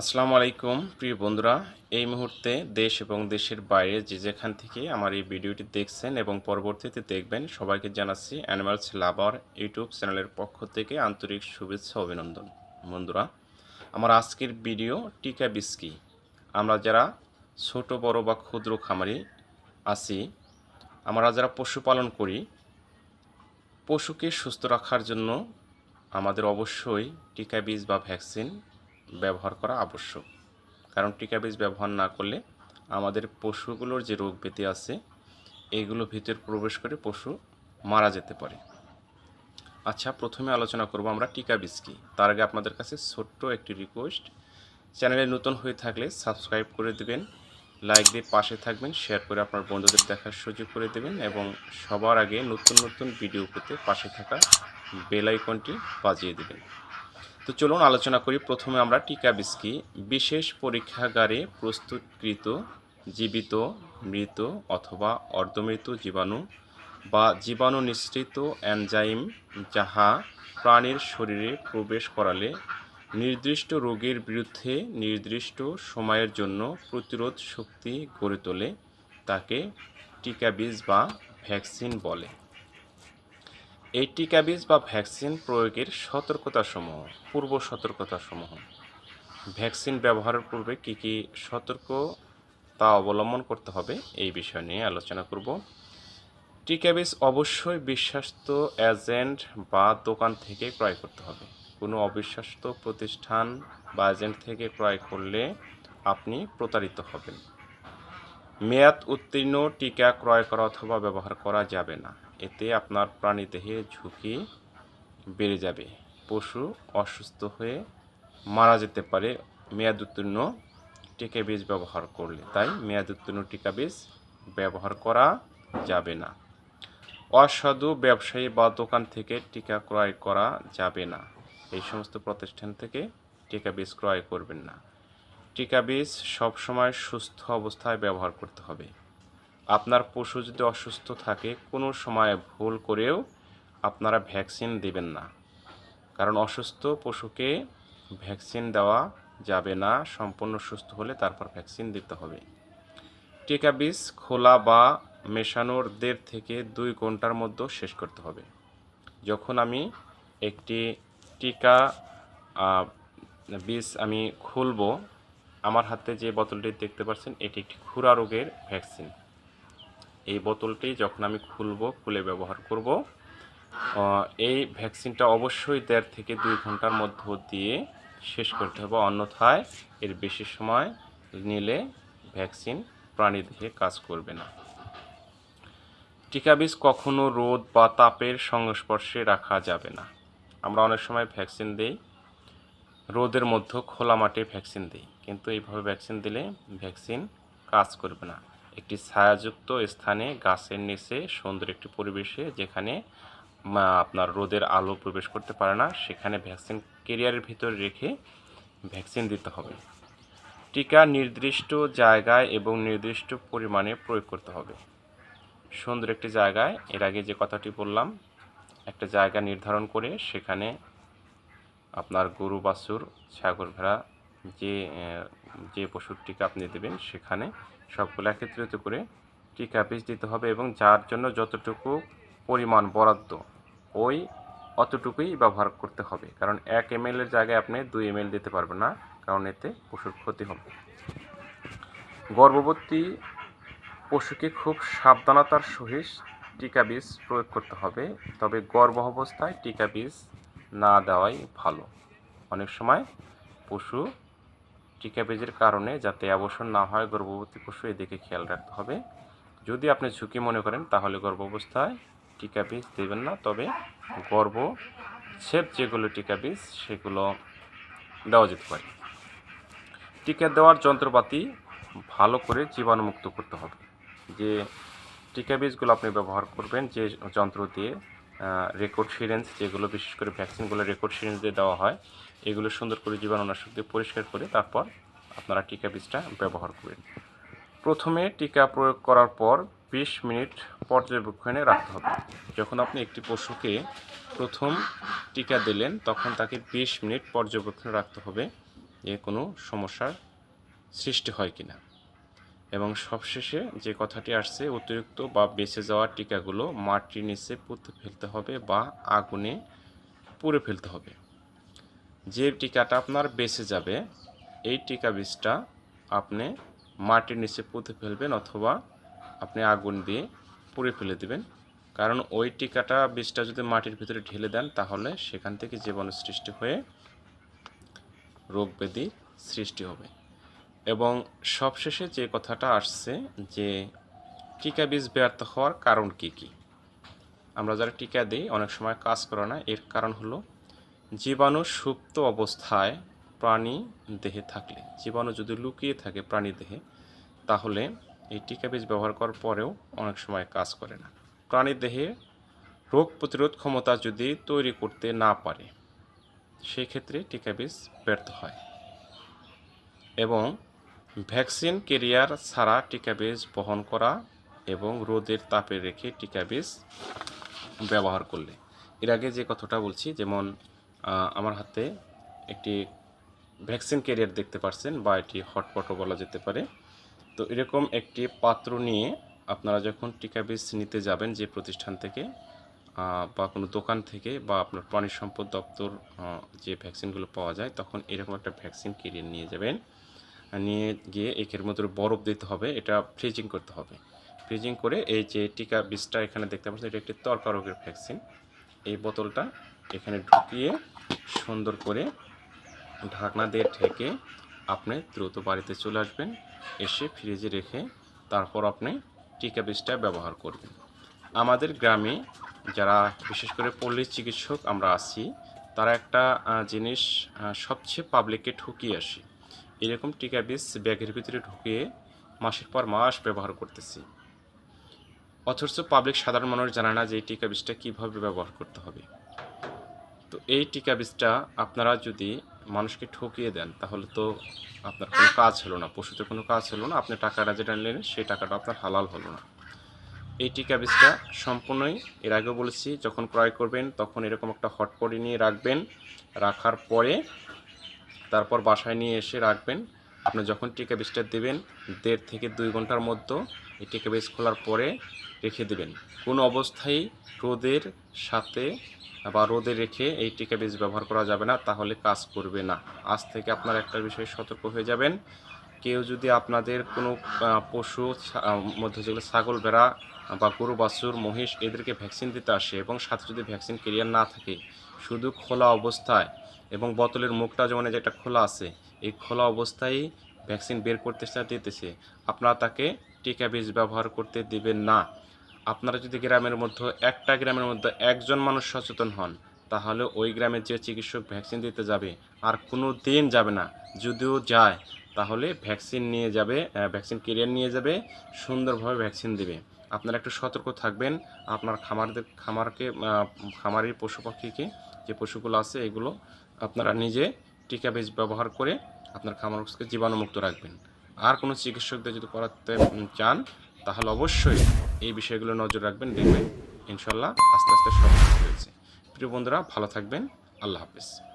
আসসালামু আলাইকুম, প্রিয় বন্ধুরা। এই মুহূর্তে দেশ এবং দেশের বাইরে যে যেখান থেকে আমার এই ভিডিওটি দেখছেন এবং পরবর্তীতে দেখবেন, সবাইকে জানাচ্ছি অ্যানিমালস লাভার ইউটিউব চ্যানেলের পক্ষ থেকে আন্তরিক শুভেচ্ছা, অভিনন্দন। বন্ধুরা, আমার আজকের ভিডিও টিকা বিস্কি। আমরা যারা ছোট, বড় বা ক্ষুদ্র খামারি আছি, আমরা যারা পশুপালন করি, পশুকে সুস্থ রাখার জন্য আমাদের অবশ্যই টিকা বীজ বা ভ্যাকসিন ব্যবহার করা আবশ্যক। কারণ টিকা বীজ ব্যবহার না করলে আমাদের পশুগুলোর যে রোগ ব্যাধি আছে এইগুলো ভিতর প্রবেশ করে পশু মারা যেতে পারে। আচ্ছা প্রথমে আলোচনা করব আমরা টিকা বীজ কী। তার আগে আপনাদের কাছে ছোট্ট একটি রিকোয়েস্ট চ্যানেলে নতুন হয়ে থাকলে সাবস্ক্রাইব করে দেবেন লাইক দিয়ে পাশে থাকবেন শেয়ার করে আপনার বন্ধুদের দেখার সুযোগ করে দেবেন এবং সবার আগে নতুন নতুন ভিডিও পেতে পাশে থাকা বেল আইকনটি বাজিয়ে দেবেন। তো চলুন আলোচনা করি। প্রথমে আমরা টিকা বিস্কি। বিশেষ পরীক্ষাগারে প্রস্তুতকৃত জীবিত, মৃত অথবা অর্ধমৃত জীবাণু বা জীবাণু নিঃসৃত অ্যানজাইম যাহা প্রাণীর শরীরে প্রবেশ করালে নির্দিষ্ট রোগের বিরুদ্ধে নির্দিষ্ট সময়ের জন্য প্রতিরোধ শক্তি গড়ে তোলে, তাকে টিকা বীজ বা ভ্যাকসিন বলে। এই টিকা বীজ বা ভ্যাকসিন প্রয়োগের সতর্কতাসমূহ, পূর্ব সতর্কতাসমূহ। ভ্যাকসিন ব্যবহারের পূর্বে কী কী সতর্কতা অবলম্বন করতে হবে এই বিষয় নিয়ে আলোচনা করব। টিকা বীজ অবশ্যই বিশ্বাস্ত এজেন্ট বা দোকান থেকে ক্রয় করতে হবে। কোনো অবিশ্বাস্ত প্রতিষ্ঠান বা এজেন্ট থেকে ক্রয় করলে আপনি প্রতারিত হবেন। মেয়াদ উত্তীর্ণ টিকা ক্রয় করা অথবা ব্যবহার করা যাবে না। এতে আপনার প্রাণীদেহে ঝুঁকি বেড়ে যাবে। পশু অসুস্থ হয়ে মারা যেতে পারে। মেয়াদ উত্তীর্ণ টিকা বীজ ব্যবহার করলে। তাই মেয়াদ উত্তীর্ণ টিকা বীজ ব্যবহার করা যাবে না। অসাধু ব্যবসায়ী বা দোকান থেকে টিকা ক্রয় করা যাবে না। এই সমস্ত প্রতিষ্ঠান থেকে টিকা বীজ ক্রয় করবেন না। টিকা বীজ সবসময় সুস্থ অবস্থায় ব্যবহার করতে হবে। আপনার পশু যদি অসুস্থ থাকে, কোনো সময় ভুল করেও আপনারা ভ্যাকসিন দেবেন না। কারণ অসুস্থ পশুকে ভ্যাকসিন দেওয়া যাবে না, সম্পূর্ণ সুস্থ হলে তারপর ভ্যাকসিন দিতে হবে। টিকা বীজ খোলা বা মেশানোর দেড় থেকে দুই ঘণ্টার মধ্যে শেষ করতে হবে। যখন আমি একটি টিকা বীজ আমি খুলব, আমার হাতে যে বোতলটি দেখতে পাচ্ছেন, এটি একটি খুরা রোগের ভ্যাকসিন। এই বোতলটি যখন আমি খুলব, খুলে ব্যবহার করব এই ভ্যাকসিনটা অবশ্যই দেড় থেকে দুই ঘণ্টার মধ্য দিয়ে শেষ করতে হবে। অন্যথায় এর বেশি সময় নিলে ভ্যাকসিন প্রাণীদেহে কাজ করবে না। টিকা বীজ কখনো রোদ বা তাপের সংস্পর্শে রাখা যাবে না। আমরা অনেক সময় ভ্যাকসিন দিই, রোদের মধ্যে খোলা মাঠে ভ্যাকসিন দিই, কিন্তু এইভাবে ভ্যাকসিন দিলে ভ্যাকসিন কাজ করবে না। একটি ছায়াযুক্ত স্থানে গাছের নিচে সুন্দর একটি পরিবেশে যেখানে আপনার রোদের আলো প্রবেশ করতে পারে না, সেখানে ভ্যাকসিন কেরিয়ারের ভিতরে রেখে ভ্যাকসিন দিতে হবে। টিকা নির্দিষ্ট জায়গায় এবং নির্দিষ্ট পরিমাণে প্রয়োগ করতে হবে। সুন্দর একটি জায়গায়, এর আগে যে কথাটি বললাম, একটা জায়গা নির্ধারণ করে সেখানে আপনার গরু, বাছুর, ছাগল, ভেড়া, যে যে পশুর টিকা আপনি দেবেন, সেখানে সবগুলো একত্রিত করে টিকা বীজ দিতে হবে এবং যার জন্য যতটুকু পরিমাণ বরাদ্দ, ওই অতটুকুই ব্যবহার করতে হবে। কারণ এক এম এর জায়গায় আপনি দুই এম দিতে পারবেন না, কারণ এতে পশুর ক্ষতি হবে। গর্ভবতী পশুকে খুব সাবধানতার সহিত টিকা বীজ প্রয়োগ করতে হবে, তবে গর্ভ অবস্থায় টিকা বীজ না দেওয়াই ভালো। অনেক সময় পশু টিকা বীজের কারণে যাতে অবসর না হয়, গর্ভবতী পশু এদিকে খেয়াল রাখতে হবে। যদি আপনি ঝুঁকি মনে করেন, তাহলে গর্ভাবস্থায় টিকা বীজ দেবেন না। তবে গর্ভ ছেদ যেগুলো টিকা বীজ সেগুলো দেওয়া যেতে পারে। টিকা দেওয়ার যন্ত্রপাতি ভালো করে জীবাণুমুক্ত করতে হবে। যে টিকা বীজগুলো আপনি ব্যবহার করবেন, যে যন্ত্র দিয়ে রেকর্ড সিরেঞ্জ যেগুলো, বিশেষ করে ভ্যাকসিনগুলো রেকর্ড সিরেঞ্জ দিয়ে দেওয়া হয়, এগুলো সুন্দর করে জীবাণুনাশক দিয়ে পরিষ্কার করে তারপর আপনারা টিকা বীজটা ব্যবহার করবেন। প্রথমে টিকা প্রয়োগ করার পর বিশ মিনিট পর্যবেক্ষণে রাখতে হবে। যখন আপনি একটি পশুকে প্রথম টিকা দিলেন, তখন তাকে বিশ মিনিট পর্যবেক্ষণে রাখতে হবে যে কোনো সমস্যার সৃষ্টি হয় কিনা। এবং সবশেষে যে কথাটি আসছে, অতিরিক্ত বা বেঁচে যাওয়া টিকাগুলো মাটির নিচে পুঁতে ফেলতে হবে বা আগুনে পুড়ে ফেলতে হবে। যে টিকাটা আপনার বেঁচে যাবে এই টিকা বীজটা আপনি মাটির নিচে পুঁতে ফেলবেন অথবা আপনি আগুন দিয়ে পুড়ে ফেলে দিবেন। কারণ ওই টিকাটা বীজটা যদি মাটির ভিতরে ঢেলে দেন, তাহলে সেখান থেকে জীবাণু সৃষ্টি হয়ে রোগ ব্যাধি সৃষ্টি হবে। এবং সবশেষে যে কথাটা আসছে যে টিকা বীজ ব্যর্থ হওয়ার কারণ কি কি? আমরা যারা টিকা দিই, অনেক সময় কাজ করে না, এর কারণ হলো জীবাণু সুপ্ত অবস্থায় প্রাণী দেহে থাকলে, জীবাণু যদি লুকিয়ে থাকে প্রাণী দেহে, তাহলে এই টিকা বীজ ব্যবহার করার পরেও অনেক সময় কাজ করে না। প্রাণীর দেহে রোগ প্রতিরোধ ক্ষমতা যদি তৈরি করতে না পারে সেই ক্ষেত্রে টিকা বীজ ব্যর্থ হয়। এবং ভ্যাকসিন কেরিয়ার ছাড়া টিকা বীজ বহন করা এবং রোদের তাপে রেখে টিকা বীজ ব্যবহার করলে। এর আগে যে কথাটা বলছি, যেমন আমার হাতে একটি ভ্যাকসিন ক্যারিয়ার দেখতে পাচ্ছেন বা এটি হটপটও বলা যেতে পারে। তো এরকম একটি পাত্র নিয়ে আপনারা যখন টিকা বীজ নিতে যাবেন যে প্রতিষ্ঠান থেকে বা কোনো দোকান থেকে, বা আপনার প্রাণী সম্পদ দপ্তর যে ভ্যাকসিনগুলো পাওয়া যায়, তখন এরকম একটা ভ্যাকসিন ক্যারিয়ার নিয়ে যাবেন। নিয়ে গিয়ে একের মধ্যে বরফ দিতে হবে, এটা ফ্রিজিং করতে হবে। ফ্রিজিং করে এই যে টিকা বীজটা এখানে দেখতে পাচ্ছেন, এটা একটি তর্কা রোগের ভ্যাকসিন। এই বোতলটা এখানে ঢুকিয়ে সুন্দর করে ঢাকনা দিয়ে ঢেকে আপনি দ্রুত বাড়িতে চলে আসবেন। এসে ফ্রিজে রেখে তারপর আপনি টিকা বীজটা ব্যবহার করবেন। আমাদের গ্রামে যারা বিশেষ করে পল্লী চিকিৎসক আমরা আছি, তারা একটা জিনিস সবচেয়ে পাবলিককে ঠকিয়ে আসি। এরকম টিকা বীজ ব্যাগের ভিতরে ঢুকিয়ে মাসের পর মাস ব্যবহার করতেছি। অথচ পাবলিক সাধারণ মানুষ জানে না যে এই টিকা বীজটা কীভাবে ব্যবহার করতে হবে। তো এই টিকা বীজটা আপনারা যদি মানুষকে ঠকিয়ে দেন, তাহলে তো আপনার কোনো কাজ হলো না। পশুতে কোনো কাজ হলো না, আপনি টাকাটা যেটা নিলেন সেই টাকাটা আপনার হালাল হলো না। এই টিকা বীজটা সম্পূর্ণই, এর আগেও বলেছি, যখন ক্রয় করবেন তখন এরকম একটা হটপটে নিয়ে রাখবেন, রাখার পরে তারপর বাসায় নিয়ে এসে রাখবেন। আপনি যখন টিকা বীজটা দেবেন, দেড় থেকে দুই ঘণ্টার মধ্যে এই টিকা বীজ খোলার পরে রেখে দেবেন। কোনো অবস্থায় রোদের সাথে বা রোদে রেখে এই টিকা বীজ ব্যবহার করা যাবে না, তাহলে কাজ করবে না। আজ থেকে আপনার একটা বিষয়ে সতর্ক হয়ে যাবেন। কেউ যদি আপনাদের কোনো পশু মধ্যে যেগুলো ছাগল, ভেড়া বা গরু, বাছুর, মহিষ, এদেরকে ভ্যাকসিন দিতে আসে এবং সাথে যদি ভ্যাকসিন কেরিয়ার না থাকে, শুধু খোলা অবস্থায় এবং বোতলের মুখটা যেমন যে একটা খোলা আছে এই খোলা অবস্থায় ভ্যাকসিন বের করতে দিতেছে আপনারা তাকে টিকা বীজ ব্যবহার করতে দিবেন না। আপনারা যদি গ্রামের মধ্যে একটা গ্রামের মধ্যে একজন মানুষ সচেতন হন, তাহলে ওই গ্রামের যে চিকিৎসক ভ্যাকসিন দিতে যাবে আর কোনো দিন যাবে না, যদিও যায়, তাহলে ভ্যাকসিন নিয়ে যাবে ভ্যাকসিন কেরিয়ার নিয়ে যাবে, সুন্দরভাবে ভ্যাকসিন দিবে। আপনারা একটু সতর্ক থাকবেন। আপনার খামারদের, খামারকে খামারের পশু পাখিকে যে পশুগুলো আছে, এগুলো আপনারা নিজে টিকা বেজ ব্যবহার করে আপনার খামারকে জীবাণুমুক্ত রাখবেন। আর কোনো চিকিৎসকদের যদি করাতে চান, তাহলে অবশ্যই এই বিষয়গুলো নজর রাখবেন, দেখবেন ইনশাল্লাহ আস্তে আস্তে সব হয়েছে। প্রিয় বন্ধুরা, ভালো থাকবেন। আল্লাহ হাফেজ।